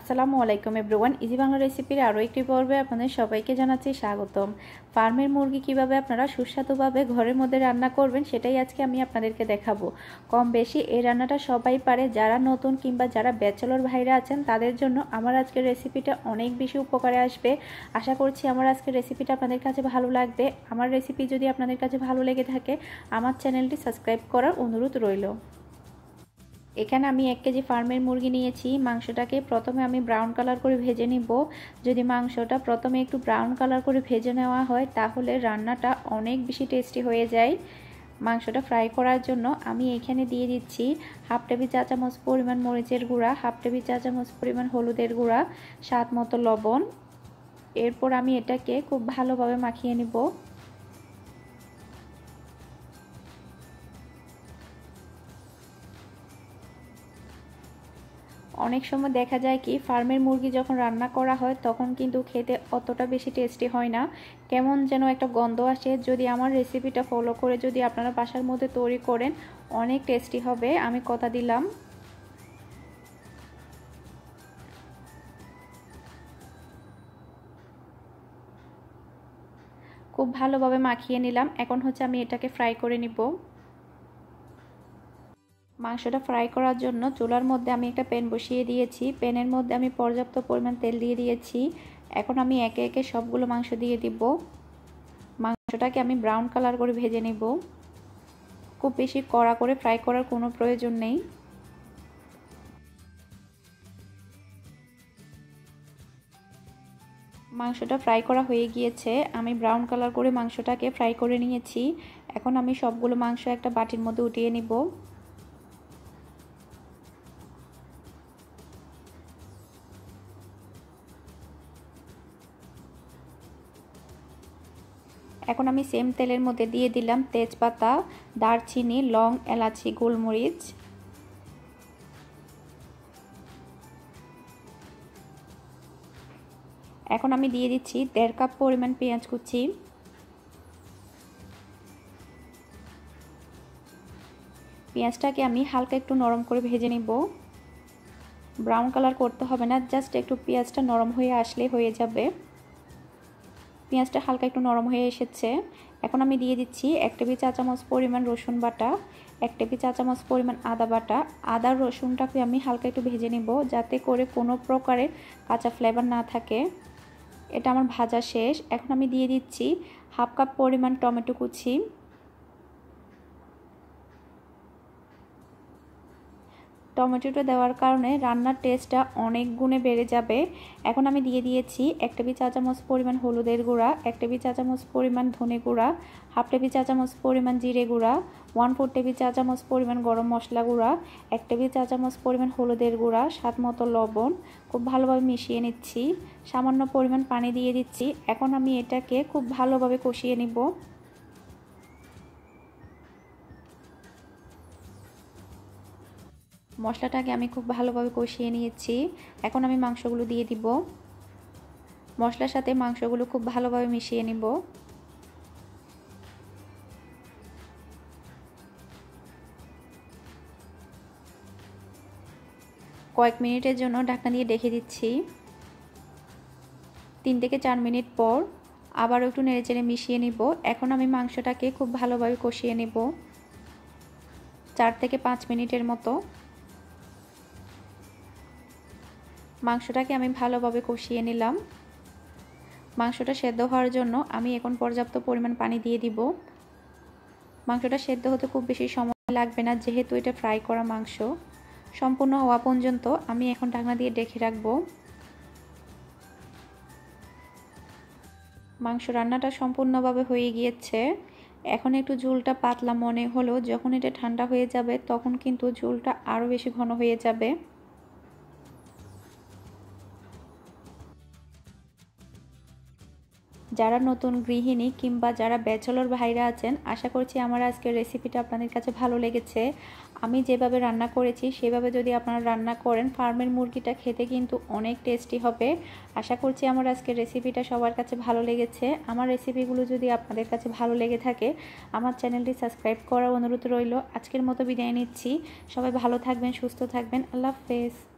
আসসালামু আলাইকুম everyone easy Bangla রেসিপির আরও একটি পর্বে আপনাদের সবাইকে জানাচ্ছি স্বাগতম। ফার্মের মুরগি কীভাবে আপনারা সুস্বাদুভাবে ঘরের মধ্যে রান্না করবেন সেটাই আজকে আমি আপনাদেরকে দেখাবো। কম বেশি এই রান্নাটা সবাই পারে, যারা নতুন কিংবা যারা ব্যাচেলর ভাইরা আছেন, তাদের জন্য আমার আজকের রেসিপিটা অনেক বেশি উপকারে আসবে। আশা করছি আমার আজকের রেসিপিটা আপনাদের কাছে ভালো লাগবে। আমার রেসিপি যদি আপনাদের কাছে ভালো লেগে থাকে, আমার চ্যানেলটি সাবস্ক্রাইব করার অনুরোধ রইল। এখানে আমি এক কেজি ফার্মের মুরগি নিয়েছি। মাংসটাকে প্রথমে আমি ব্রাউন কালার করে ভেজে নিব। যদি মাংসটা প্রথমে একটু ব্রাউন কালার করে ভেজে নেওয়া হয়, তাহলে রান্নাটা অনেক বেশি টেস্টি হয়ে যায়। মাংসটা ফ্রাই করার জন্য আমি এখানে দিয়ে দিচ্ছি হাফ টেবিল চা চামচ পরিমাণ মরিচের গুঁড়া হাফ টেবিল চা চামচ পরিমাণ হলুদের গুঁড়া, স্বাদ মতো লবণ। এরপর আমি এটাকে খুব ভালোভাবে মাখিয়ে নিব। অনেক সময় দেখা যায় কি, ফার্মের মুরগি যখন রান্না করা হয়, তখন কিন্তু খেতে অতটা বেশি টেস্টি হয় না। কেমন যেন একটা গন্ধ আসে। যদি আমার রেসিপিটা ফলো করে যদি আপনারা বাসার মধ্যে তৈরি করেন, অনেক টেস্টি হবে। আমি কথা দিলাম। খুব ভালোভাবে মাখিয়ে নিলাম। এখন হচ্ছে আমি এটাকে ফ্রাই করে নিব। মাংসটা ফ্রাই করার জন্য চুলার মধ্যে আমি একটা প্যান বসিয়ে দিয়েছি। প্যানের মধ্যে আমি পর্যাপ্ত পরিমাণ তেল দিয়ে দিয়েছি। এখন আমি একে একে সবগুলো মাংস দিয়ে দিব। মাংসটাকে আমি ব্রাউন কালার করে ভেজে নিব। খুব বেশি কড়া করে ফ্রাই করার কোনো প্রয়োজন নেই। মাংসটা ফ্রাই করা হয়ে গিয়েছে। আমি ব্রাউন কালার করে মাংসটাকে ফ্রাই করে নিয়েছি। এখন আমি সবগুলো মাংস একটা বাটির মধ্যে উঠিয়ে নিব। এখন আমি সেম তেলের মধ্যে দিয়ে দিলাম তেজপাতা, দারচিনি, লং, এলাচি, গোলমরিচ। এখন আমি দিয়ে দিচ্ছি দেড় কাপ পরিমাণ পেঁয়াজ কুচি। পেঁয়াজটাকে আমি হালকা একটু নরম করে ভেজে নিব। ব্রাউন কালার করতে হবে না, জাস্ট একটু পেঁয়াজটা নরম হয়ে আসলে হয়ে যাবে। পেঁয়াজটা হালকা একটু নরম হয়ে এসেছে। এখন আমি দিয়ে দিচ্ছি এক টেবিল চা চামচ পরিমাণ রসুন বাটা, এক টেবিল চা চামচ পরিমাণ আদা বাটা। আদা, রসুনটাকে আমি হালকা একটু ভেজে নেব যাতে করে কোনো প্রকারের কাঁচা ফ্লেভার না থাকে। এটা আমার ভাজা শেষ। এখন আমি দিয়ে দিচ্ছি হাফ কাপ পরিমাণ টমেটো কুচি। টমেটোটা দেওয়ার কারণে রান্নার টেস্টটা অনেক গুণে বেড়ে যাবে। এখন আমি দিয়ে দিয়েছি এক টেবিল চা চামচ পরিমাণ হলুদের গুঁড়া, এক টেবিল চা চামচ পরিমাণ ধনে গুঁড়া, হাফ টেবিল চা চামচ পরিমাণ জিরে গুঁড়া ওয়ান ফোর টেবিল চা চামচ পরিমাণ গরম মশলা গুঁড়া, এক টেবিল চা চামচ পরিমাণ হলুদের গুঁড়া, স্বাদ মতো লবণ, খুব ভালোভাবে মিশিয়ে নিচ্ছি। সামান্য পরিমাণ পানি দিয়ে দিচ্ছি। এখন আমি এটাকে খুব ভালোভাবে কষিয়ে নিব। মশলাটাকে আমি খুব ভালোভাবে কষিয়ে নিয়েছি। এখন আমি মাংসগুলো দিয়ে দিব। মশলার সাথে মাংসগুলো খুব ভালোভাবে মিশিয়ে নিব। কয়েক মিনিটের জন্য ঢাকনা দিয়ে ডেকে দিচ্ছি। তিন থেকে চার মিনিট পর আবারও একটু নেড়েচেড়ে মিশিয়ে নিব। এখন আমি মাংসটাকে খুব ভালোভাবে কষিয়ে নেব। চার থেকে পাঁচ মিনিটের মতো। মাংসটাকে আমি ভালোভাবে কষিয়ে নিলাম। মাংসটা সেদ্ধ হওয়ার জন্য আমি এখন পর্যাপ্ত পরিমাণ পানি দিয়ে দিব। মাংসটা সেদ্ধ হতে খুব বেশি সময় লাগবে না, যেহেতু এটা ফ্রাই করা মাংস। সম্পূর্ণ হওয়া পর্যন্ত আমি এখন ঢাকনা দিয়ে ডেকে রাখব। মাংস রান্নাটা সম্পূর্ণভাবে হয়ে গিয়েছে। এখন একটু ঝোলটা পাতলা মনে হলো যখন এটা ঠান্ডা হয়ে যাবে, তখন কিন্তু ঝোলটা আরও বেশি ঘন হয়ে যাবে। যারা নতুন গৃহিণী কিংবা যারা ব্যাচলর ভাইরা আছেন, আশা করছি আমার আজকের রেসিপিটা আপনাদের কাছে ভালো লেগেছে। আমি যেভাবে রান্না করেছি, সেভাবে যদি আপনারা রান্না করেন, ফার্মের মুরগিটা খেতে কিন্তু অনেক টেস্টি হবে। আশা করছি আমার আজকের রেসিপিটা সবার কাছে ভালো লেগেছে। আমার রেসিপিগুলো যদি আপনাদের কাছে ভালো লেগে থাকে, আমার চ্যানেলটি সাবস্ক্রাইব করার অনুরোধ রইল। আজকের মতো বিদায় নিচ্ছি। সবাই ভালো থাকবেন, সুস্থ থাকবেন। আল্লাহ হাফেজ।